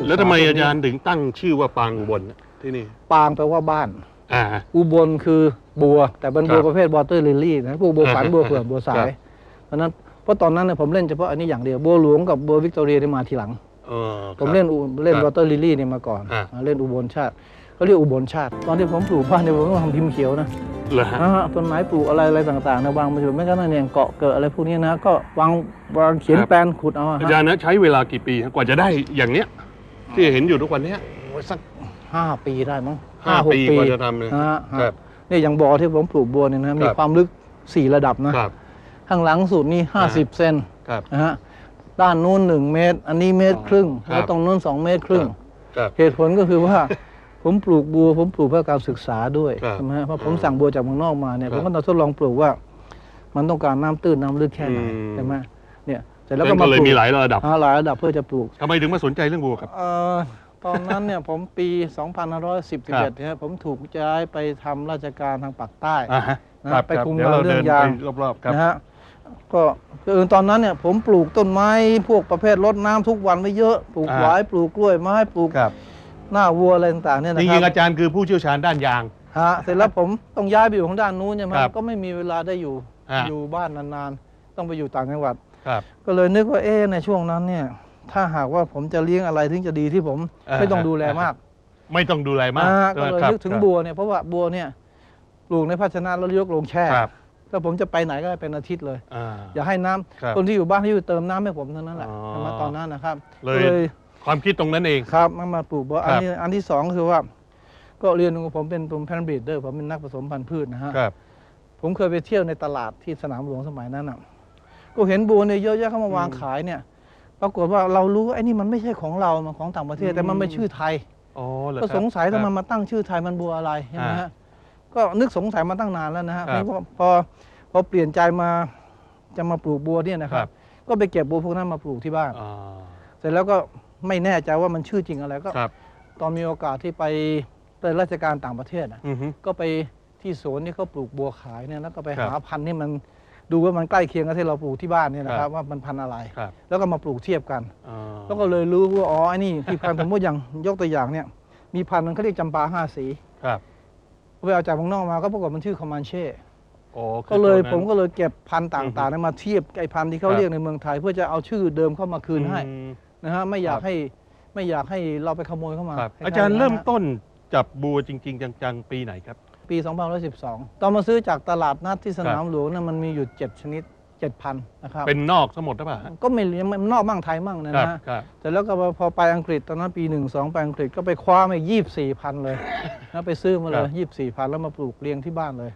ศึกษาแล้วทำไมพวกนี้อาจารย์ถึงตั้งชื่อว่าปางอุบลที่นี่ ปางแปลว่าบ้าน อ่า อุบลคือบัว แต่เป็นบัวครับประเภทวอเตอร์ลิลลี่นะพวกบัวฝันอ่าบัวเผือกบัวสาครัยบเพราะฉะนั้นเพราะตอนนั้นเนี่ยผมเล่นเฉพาะอันนี้อย่างเดียวบัวหลวงกับบัววิกตอเรียเนี่ยมาทีหลังเออผมเล่นอุเล่นครับวอเตอร์ลิลลี่เนี่ยมาก่อนอ่าอ่าเล่นอุบลชาติเขาเรียกอุบลชาติ ตอนที่ผมปลูกบ้านเนี่ยผมต้องทำพิมพ์เขียวนะเหรอฮะอ่าต้นไม้ปลูกอะไรอะไรต่างๆนะวางมาอยู่ไม่ก็นั่นเนี่ยเกาะเกิดอะไรพวกนี้นะ ก็วางวางเขียนครับแปลนขุดเอาอะอาฮะจารย์นะใช้เวลากี่ปีฮะกว่าจะได้อย่างเนี้ย ที่เห็นอยู่ทุกวันเนี้ย โอ้ยสักห้าปีได้มั้งห้าหกปีกว่าจะทำเลยฮะฮะครับนี่อย่างบ่อที่ผมปลูกบัวเนี่ยนะมีครับความลึกสี่ระดับนะครับ ข้างหลังสุดนี่ห้าสิบเซนครับ นะฮะด้านนู้นหนึ่งเมตร อันนี้เมตรครึ่งครับแล้วตรงนู้นสองเมตรครึ่ง ครับ เหตุผลก็คือว่า ผมปลูกบัว ผมปลูกเพื่อการศึกษาด้วยครับใช่ไหมฮะเพราะผมอืมสั่งบัวจากเมืองนอกมาเนี่ยครัผบมก็ต้องทดลองปลูกว่า มันต้องการน้ำตื้นน้ำลึกแค่ไหนอืม ใช่ไหมเนี่ยเสร็จแล้แล้ววก็ก็มาเลยปลูกมีหลายระดับอ่าหลายระดับเพื่อจะปลูก ทำไมถึงมาสนใจเรื่องบัวครับ เอ่อตอนนั้นเนี่ย ผมปีครับ2517เนี่ยผมถูกย้ายไปทำราชการทางปากใต้ อ่าฮะนะครับไปคุมเดี๋ยวเรางานเรื่เดิอนงไปยางรอบๆครับ นะฮะก็คือตอนนั้นเนี่ย ผมปลูกต้นไม้พวกประเภทรดน้ำทุกวันไว้เยอะปลูกอ่า หวายปลูกกล้วยไม้ปลูกครับหน้าวัวอะไรต่างๆเนี่ยจนะริคงๆรับอาจารย์คือผู้เชี่ยวชาญด้านยาง ฮะเสร็จแล้วผมต้องย้ายไปอยู่ของด้านนู้นใช่ไหมครับก็ไม่มีเวลาได้อยู่ฮะ อยู่บ้านนานๆ ต้องไปอยู่ต่างจังหวัดครับ ก็เลยนึกว่าเอ๊ะในช่วงนั้นเนี่ย ถ้าหากว่าผมจะเลี้ยงอะไรถึงจะดีที่ผมอ่าไม่ต้องดูแลมาก ไม่ต้องดูแลมากอ่าก็เลยครับนึกถึงบัวเนี่ยเพราะว่าบัวเนี่ยปลูกในภาชนะแล้วยกลงแช่ครับแล้วผมจะไปไหนก็ได้เป็นอาทิตย์เลยอ่าอย่าให้น้ำครับคนที่อยู่บ้านที่อยู่เติมน้ำให้ผมเท่านั้นแหละอ๋อใช่ไหมตอนนั้นนะครับเลยก็เลยความคิดตรงนั้นเองครับมามาปลูกบัวอันครับนี้อันที่สองก็คือว่า ก็เรียนของผมเป็นตัวแพนบรีดเดอร์ผมเป็นนักผสมพันธุ์พืชนะฮะครับผมเคยไปเที่ยวในตลาดที่สนามหลวงสมัยนั้นอะ ก็เห็นบัวเนี่ยเยอะแยะเข้ามาวางอืมขายเนี่ย ปรากฏว่าเรารู้ว่าไอ้นี่มันไม่ใช่ของเรามันของต่างประเทศอืมแต่มันไม่ชื่อไทยอ๋อเหรอก็ครับ สงสัยทำไมครับมาตั้งชื่อไทยมันบัวอะไรใช่ไหมอ่าฮะก็นึกสงสัยมาตั้งนานแล้วนะฮะครับพอพอพอเปลี่ยนใจมาจะมาปลูกบัวเนี่ยนะคครัรับ บ ก็ไปเก็บบัวพวกนั้นมาปลูกที่บ้าน อ่าเสร็จแล้วก็ไม่แน่ใจว่ามันชื่อจริงอะไรก็ ครับตอนมีโอกาสที่ไปไปราชการต่างประเทศอะอือฮึ ก็ไปที่สวนที่เขาปลูกบัวขายเนี่ยแล้วก็ไปครับ หาพันธุ์ที่มัน ดูว่ามันใกล้เคียงกับที่เราปลูกที่บ้านเนี่ยนะคครัรับบว่ามันพันธุ์อะไร ครับแล้วก็มาปลูกเทียบกันอ่าแล้วก็เลยรู้ว่าอ๋อไอ้นี่ที่พันธุ์สมมติอย่างยกตัวอย่างเนี่ย มีพันธุ์มันเขาเรียกจำปาห้าสีครับไปเอาจากเมืองนอกมาก็ปรากฏมันชื่อคอมมานเช่โอ้คือก็เลยตัวนั้น ผมก็เลยเก็บพันธุ์ต่างๆเนี่ยมาเทียบไอ้พันธุ์ที่เขาครับ เรียกในเมืองไทย เพื่อจะเอาชื่อเดิมเข้ามาคืนให้อืม นะฮะไม่อยากครับ ให้ไม่อยากให้เราไปขโมยเข้ามาครับคล้ๆอาจารย์นะฮะ เริ่มต้นจับบัวจริง ๆ จัง ๆ ปีไหนครับ ปี 2512 ตอนมาซื้อจากตลาดนัดที่สนามหลวงเนี่ยมันมีอยู่ 7 ชนิด 7,000 นะครับ เป็นนอกทั้งหมดหรือเปล่าฮะ ก็ไม่เลี้ยงมันนอกมั่งไทยมั่งนะครับนะครับแต่แล้วก็พอไปอังกฤษตอนนั้นปี 1 2 ไปอังกฤษก็ไปคว้ามา24,000 เลยนะไปซื้อมาเลครัยบ24,000 แล้วมาปลูกเลี้ยงที่บ้านเลย